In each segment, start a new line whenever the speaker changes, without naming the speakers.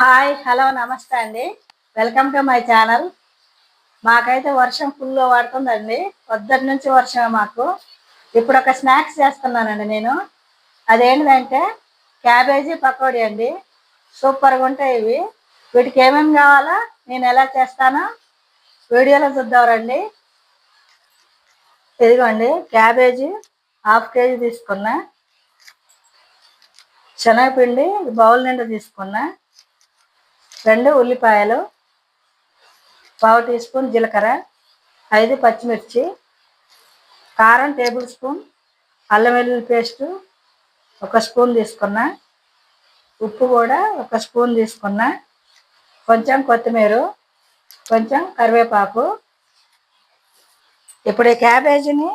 Hi hello నమస్తే అండి. Welcome to my channel. మాకైతే వర్షం ఫుల్గా పడుతుందండి. పొద్దున్న నుంచి వర్షం మాకు. ఇప్పుడు ఒక స్నాక్స్ చేస్తున్నానండి నేను. అదేంటిదంటే క్యాబేజీ పకోడీ అండి. సూపర్గా ఉంటాయి ఇవి. వీటికి ఏమేమి కావాలో నేను ఎలా చేస్తానో వీడియోలో చూద్దాం రండి. ఇదిగోండి క్యాబేజీ హాఫ్ కేజీ తీసుకున్నా. శనగపిండి బౌల్ నిండా తీసుకున్నా. రెండు ఉల్లిపాయలు పావు టీ స్పూన్ జీలకర్ర ఐదు పచ్చిమిర్చి కారం టేబుల్ స్పూన్ అల్లం వెల్లుల్లి పేస్టు ఒక స్పూన్ తీసుకున్నా ఉప్పు కూడా ఒక స్పూన్ తీసుకున్నా కొంచెం కొత్తిమీర కొంచెం కరివేపాకు. ఇప్పుడు ఈ క్యాబేజీని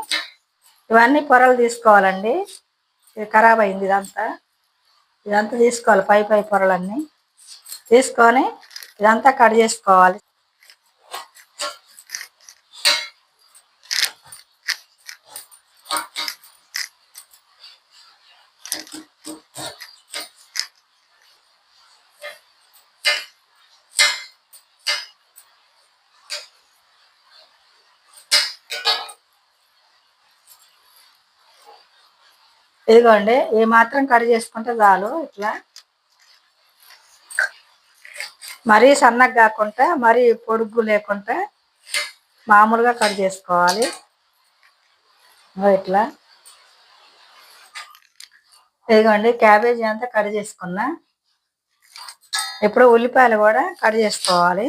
ఇవన్నీ పొరలు తీసుకోవాలండి. ఇది ఖరాబ్ అయింది ఇదంతా. ఇదంతా తీసుకోవాలి పై పై పొరలన్నీ. తీసుకొని ఇదంతా కట్ చేసుకోవాలి. ఇదిగోండి ఏ మాత్రం కట్ చేసుకుంటే చాలు ఇట్లా. మరీ సన్నగా కాకుండా మరీ పొడుగు లేకుండా మామూలుగా కట్ చేసుకోవాలి. ఇట్లా. ఇదిగోండి క్యాబేజీ అంతా కట్ చేసుకున్నా. ఇప్పుడు ఉల్లిపాయలు కూడా కట్ చేసుకోవాలి.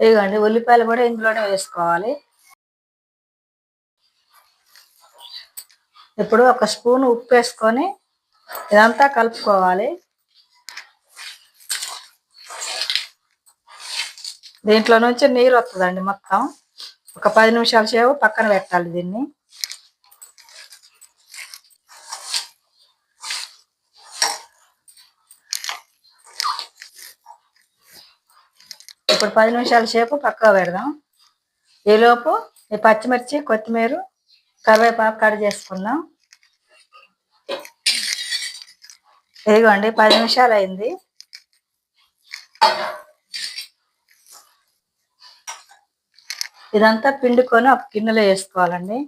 ఇదిగోండి ఉల్లిపాయలు కూడా ఇందులోనే వేసుకోవాలి. ఇప్పుడు ఒక స్పూన్ ఉప్పు వేసుకొని ఇదంతా కలుపుకోవాలి. దీంట్లో నుంచి నీరు వస్తుందండి మొత్తం. ఒక పది నిమిషాల సేపు పక్కన పెట్టాలి దీన్ని. ఇప్పుడు పది నిమిషాల సేపు పక్కకు పెడదాం. ఈలోపు ఈ పచ్చిమిర్చి కొత్తిమీర కరివేపాకు కట్ చేసుకుందాం. ఇదిగోండి పది నిమిషాలు అయింది. ఇదంతా పిండుకొని ఒక గిన్నెలో వేసుకోవాలండి.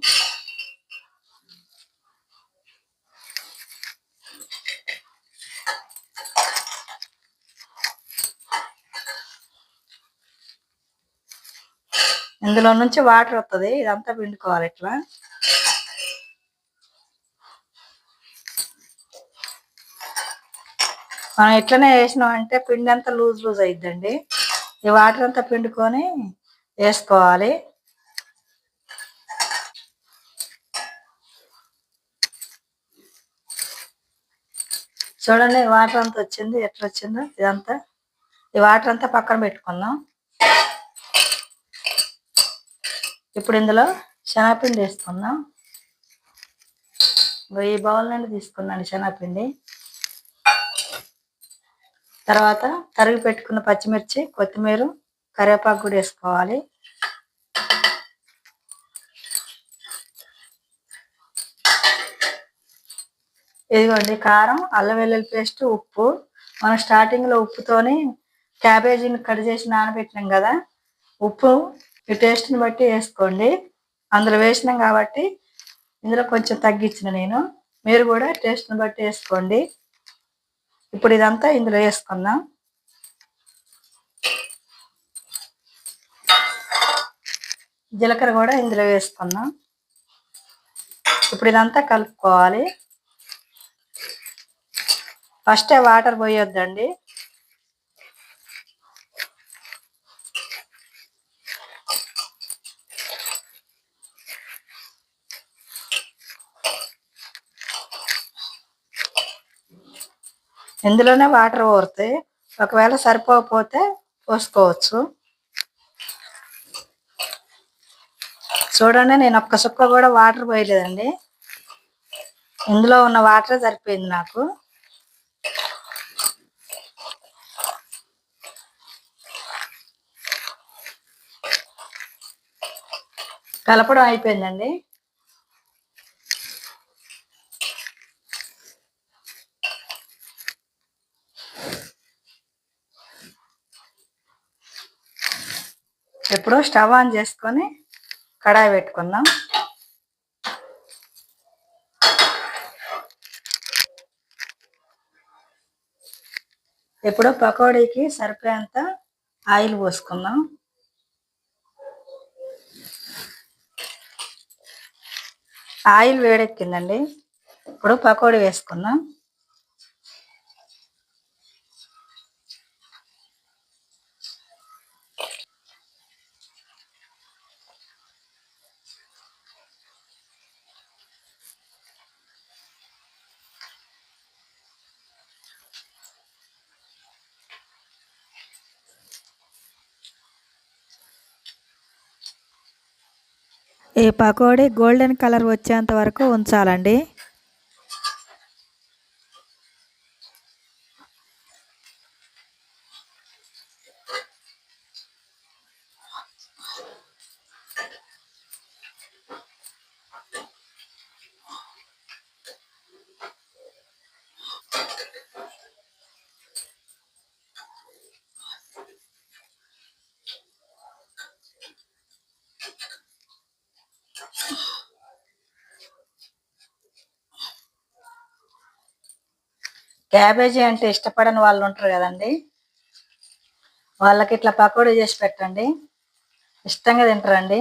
ఇందులో నుంచి వాటర్ వస్తుంది ఇదంతా పిండుకోవాలి ఇట్లా. మనం ఎట్లనే వేసినాం అంటే పిండి అంతా లూజ్ లూజ్ అయిద్దండి. ఈ వాటర్ అంతా పిండుకొని వేసుకోవాలి. చూడండి వాటర్ అంతా వచ్చింది ఎట్లా వచ్చిందో ఇదంతా. ఈ వాటర్ అంతా పక్కన పెట్టుకుందాం. ఇప్పుడు ఇందులో శనగపిండి వేసుకుందాం. ఈ బౌల్ నుండి తీసుకున్నాను శనగపిండి. తర్వాత తరిగి పెట్టుకున్న పచ్చిమిర్చి కొత్తిమీర కరివేపాకు కూడా వేసుకోవాలి. ఇదిగోండి కారం అల్లం వెల్లుల్లి పేస్ట్ ఉప్పు. మనం స్టార్టింగ్లో ఉప్పుతోని క్యాబేజీని కట్ చేసి నానబెట్టినాం కదా. ఉప్పు మీ టేస్ట్ని బట్టి వేసుకోండి. అందులో వేసినాం కాబట్టి ఇందులో కొంచెం తగ్గించిన నేను. మీరు కూడా టేస్ట్ని బట్టి వేసుకోండి. ఇప్పుడు ఇదంతా ఇందులో వేసుకుందాం. జీలకర్ర కూడా ఇందులో వేసుకుందాం. ఇప్పుడు ఇదంతా కలుపుకోవాలి. ఫస్టే వాటర్ పోయొద్దండి. ఇందులోనే వాటర్ ఊరుతాయి ఒకవేళ సరిపోకపోతే పోసుకోవచ్చు. చూడండి నేను ఒక్క చుక్క కూడా వాటర్ పోయలేదండి. ఇందులో ఉన్న వాటర్ సరిపోయింది నాకు. కలపడం అయిపోయిందండి. ఇప్పుడు స్టవ్ ఆన్ చేసుకొని కడాయి పెట్టుకుందాం. ఇప్పుడు పకోడీకి సరిపోయేంత ఆయిల్ పోసుకుందాం. ఆయిల్ వేడెక్కిందండి. ఇప్పుడు పకోడీ వేసుకుందాం.
ఈ పకోడీ గోల్డెన్ కలర్ వచ్చేంత వరకు ఉంచాలండి.
క్యాబేజీ అంటే ఇష్టపడని వాళ్ళు ఉంటారు కదండి. వాళ్ళకి ఇట్లా పకోడీ చేసి పెట్టండి. ఇష్టంగా తింటారండి.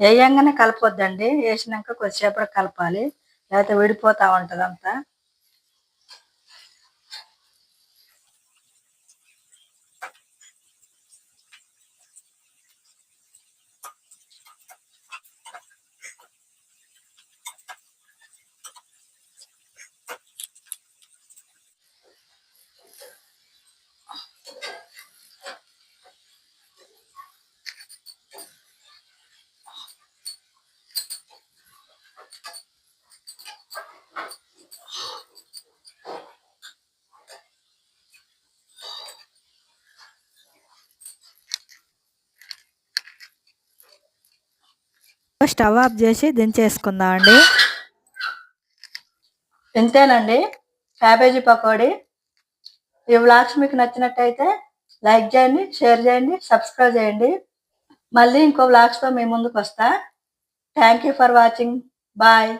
వేయంగానే కలపొద్దండి. వేసినాక కొద్దిసేపటి కలపాలి. లేకపోతే విడిపోతూ ఉంటుంది అంతా
స్టవ్ ఆఫ్ చేసి దించేసుకుందాం అండి?
ఇంతేనండి. క్యాబేజీ పకోడీ. ఈ వ్లాగ్స్ మీకు నచ్చినట్టయితే లైక్ చేయండి షేర్ చేయండి సబ్స్క్రైబ్ చేయండి. మళ్ళీ ఇంకో వ్లాగ్స్తో మీ ముందుకు వస్తా thank you for watching. Bye.